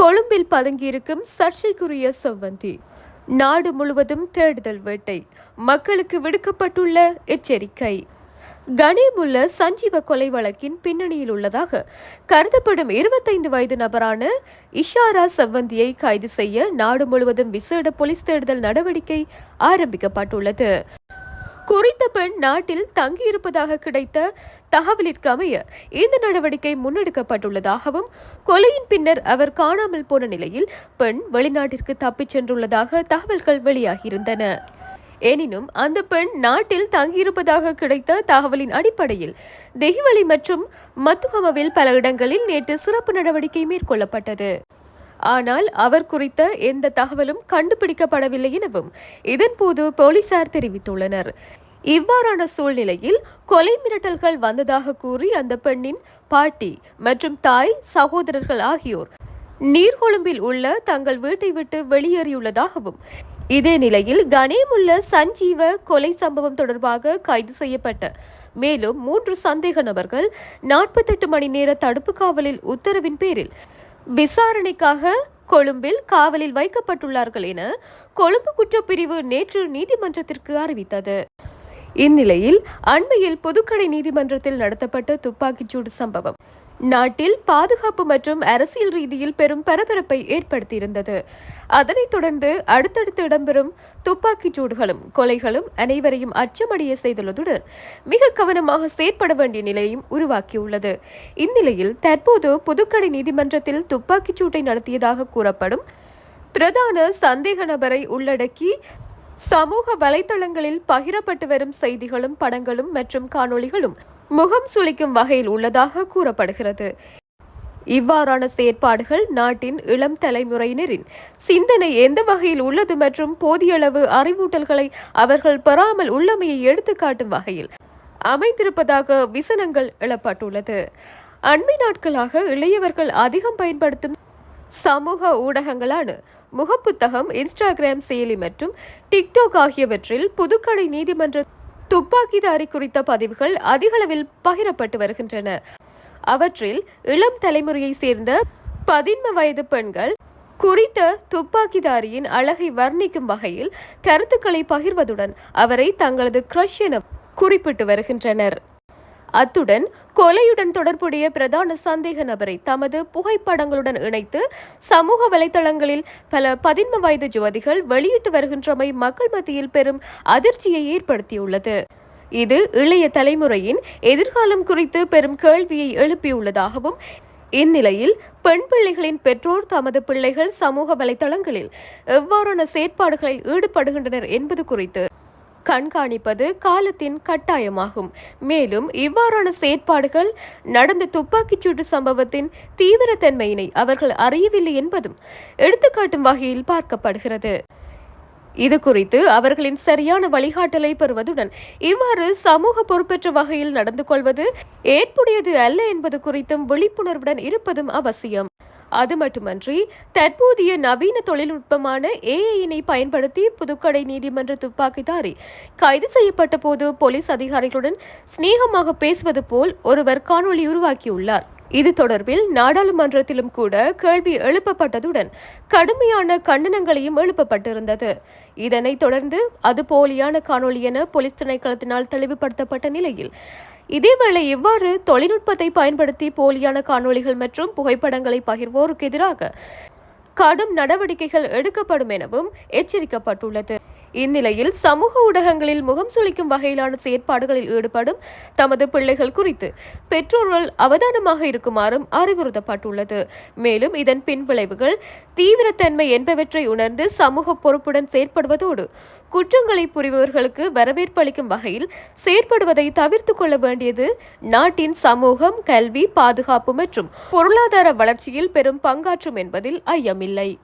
கொழும்பில் பதுங்கியிருக்கும் சர்ச்சைக்குரிய செவ்வந்தி. நாடு முழுவதும் தேடுதல் வேட்டை. மக்களுக்கு விடுக்கப்பட்டுள்ள எச்சரிக்கை. கனிமுள்ள சஞ்சீவ கொலை வழக்கின் பின்னணியில் உள்ளதாக கருதப்படும் இருபத்தைந்து வயது நபரான இஷாரா செவ்வந்தியை கைது செய்ய நாடு முழுவதும் விசேட போலீஸ் தேடுதல் நடவடிக்கை ஆரம்பிக்கப்பட்டுள்ளது. குறித்த பெண் நாட்டில் தங்கியிருப்பதாக கிடைத்த தகவலிற்கு அமைய இந்த நடவடிக்கை முன்னெடுக்கப்பட்டுள்ளதாகவும் கொலையின் பின்னர் அவர் காணாமல் போன நிலையில் பெண் வெளிநாட்டிற்கு தப்பிச் சென்றுள்ளதாக தகவல்கள் வெளியாகியிருந்தன. எனினும் அந்த பெண் நாட்டில் தங்கியிருப்பதாக கிடைத்த தகவலின் அடிப்படையில் தெஹிவளி மற்றும் மத்துகமவில் பல இடங்களில் நேற்று சிறப்பு நடவடிக்கை மேற்கொள்ளப்பட்டது. ஆனால் அவர் குறித்த எந்த தகவலும் கண்டுபிடிக்கப்படவில்லை எனவும் இதன்போது போலீசார் தெரிவித்துள்ளனர். இவ்வாறான சூழ்நிலையில் கொலை மிரட்டல்கள் வந்ததாக கூறி அந்த பெண்ணின் பாட்டி மற்றும் தாய் சகோதரர்கள் ஆகியோர் நீர்கொழும்பில் உள்ள தங்கள் வீட்டை விட்டு வெளியேறியுள்ளதாகவும் இதே நிலையில் கணேமுள்ள சஞ்சீவ கொலை சம்பவம் தொடர்பாக கைது செய்யப்பட்ட மேலும் மூன்று சந்தேக நபர்கள் நாற்பத்தெட்டு மணி நேர தடுப்பு காவலில் உத்தரவின் பேரில் விசாரணைக்காக கொழும்பில் காவலில் வைக்கப்பட்டுள்ளார்கள் என கொழும்பு குற்றப்பிரிவு நேற்று நீதிமன்றத்திற்கு அறிவித்தது. இந்நிலையில் அண்மையில் புதுக்கடை நீதிமன்றத்தில் நடத்தப்பட்ட துப்பாக்கிச்சூடு சம்பவம். நாட்டில் பாதுகாப்பு மற்றும் அரசியல் ரீதியில் பெரும் பரபரப்பை ஏற்படுத்தியிருந்தது. அதனைத் தொடர்ந்து அடுத்தடுத்து இடம்பெறும் துப்பாக்கிச் சூடுகளும் கொலைகளும் அனைவரையும் அச்சமடைய செய்துள்ளதுடன் மிக கவனமாக செயற்பட வேண்டிய நிலையும் உருவாக்கியுள்ளது. இந்நிலையில் தற்போது புதுக்கடை நீதிமன்றத்தில் துப்பாக்கிச் சூட்டை நடத்தியதாக கூறப்படும் பிரதான சந்தேக நபரை உள்ளடக்கி சமூக வலைதளங்களில் பகிரப்பட்டு வரும் செய்திகளும் படங்களும் மற்றும் காணொளிகளும் முகம் சுளிக்கும் வகையில் உள்ளதாக கூறப்படுகிறது. இவ்வாறான செயற்பாடுகள் நாட்டின் இளம் தலைமுறையினரின் சிந்தனை எந்த வகையில் உள்ளது மற்றும் போதியளவு அறிவூட்டல்களை அவர்கள் பெறாமல் உள்ளமையை எடுத்துக்காட்டும் வகையில் அமைந்திருப்பதாக விசனங்கள் எழப்பட்டுள்ளது. அண்மை நாட்களாக இளையவர்கள் அதிகம் பயன்படுத்தும் சமூக ஊடகங்களான முகப்புத்தகம் இன்ஸ்டாகிராம் செயலி மற்றும் டிக்டாக் ஆகியவற்றில் புதுக்கடை நீதிமன்ற துப்பாக்கிதாரி குறித்த பதிவுகள் அதிகளவில் பகிரப்பட்டு வருகின்றன. அவற்றில் இளம் தலைமுறையை சேர்ந்த பதின்ம வயது பெண்கள் குறித்த துப்பாக்கிதாரியின் அழகை வர்ணிக்கும் வகையில் கருத்துக்களை பகிர்வதுடன் அவரை தங்களது கிரஷ் என குறிப்பிட்டு வருகின்றனர். அத்துடன் கொலையுடன் தொடர்புடைய பிரதான சந்தேக நபரை தமது புகைப்படங்களுடன் இணைத்து சமூக வலைதளங்களில் பல பதின்ம வயது ஜோதிகள் வெளியிட்டு வருகின்றமை மக்கள் மத்தியில் பெரும் அதிர்ச்சியை ஏற்படுத்தியுள்ளது. இது இளைய தலைமுறையின் எதிர்காலம் குறித்து பெரும் கேள்வியை எழுப்பியுள்ளதாகவும் இந்நிலையில் பெண் பிள்ளைகளின் பெற்றோர் தமது பிள்ளைகள் சமூக வலைதளங்களில் எவ்வாறான செயற்பாடுகளில் ஈடுபடுகின்றனர் என்பது குறித்து கண்காணிப்பது காலத்தின் கட்டாயமாகும். மேலும் இவ்வாறான செயற்பாடுகள் நடந்த துப்பாக்கிச்சூட்டு சம்பவத்தின் தீவிரத்தன்மையினை அவர்கள் அறியவில்லை என்பதும் எடுத்துக்காட்டும் வகையில் பார்க்கப்படுகிறது. இது குறித்து அவர்களின் சரியான வழிகாட்டலை பெறுவதுடன் இவ்வாறு சமூக பொறுப்பேற்ற வகையில் நடந்து கொள்வது ஏற்புடையது அல்ல என்பது குறித்தும் விழிப்புணர்வுடன் இருப்பதும் அவசியம். அது மட்டுமன்றி தற்போதைய நவீன தொழில்நுட்பமான ஏஐயினை பயன்படுத்தி புதுக்கடை நீதிமன்ற துப்பாக்கிதாரி கைது செய்யப்பட்ட போது போலீஸ் அதிகாரிகளுடன் சிநேகமாக பேசுவது போல் ஒருவர் காணொலி உருவாக்கியுள்ளார். இது தொடர்பில் நாடாளுமன்றத்திலும் கூட கேள்வி எழுப்பப்பட்டதுடன் கடுமையான கண்டனங்களையும் எழுப்பப்பட்டிருந்தது. இதனைத் தொடர்ந்து அது போலியான காணொலி என போலீஸ் திணைக்களத்தினால் தெளிவுபடுத்தப்பட்ட நிலையில் இதேவேளை இவ்வாறு தொழில்நுட்பத்தை பயன்படுத்தி போலியான காணொலிகள் மற்றும் புகைப்படங்களை பகிர்வோருக்கு எதிராக கடும் நடவடிக்கைகள் எடுக்கப்படும் எனவும் எச்சரிக்கப்பட்டுள்ளது. இந்நிலையில் சமூக ஊடகங்களில் முகம் சுளிக்கும் வகையிலான செயற்பாடுகளில் ஈடுபடும் தமது பிள்ளைகள் குறித்து பெற்றோர்கள் அவதானமாக இருக்குமாறும் அறிவுறுத்தப்பட்டுள்ளது. மேலும் இதன் பின்விளைவுகள் தீவிரத்தன்மை என்பவற்றை உணர்ந்து சமூக பொறுப்புடன் செயற்படுவதோடு குற்றங்களை புரிபவர்களுக்கு வரவேற்பு அளிக்கும் வகையில் செயற்படுவதை தவிர்த்து கொள்ள வேண்டியது நாட்டின் சமூகம் கல்வி பாதுகாப்பு மற்றும் பொருளாதார வளர்ச்சியில் பெரும் பங்காற்றும் என்பதில் ஐயமில்லை.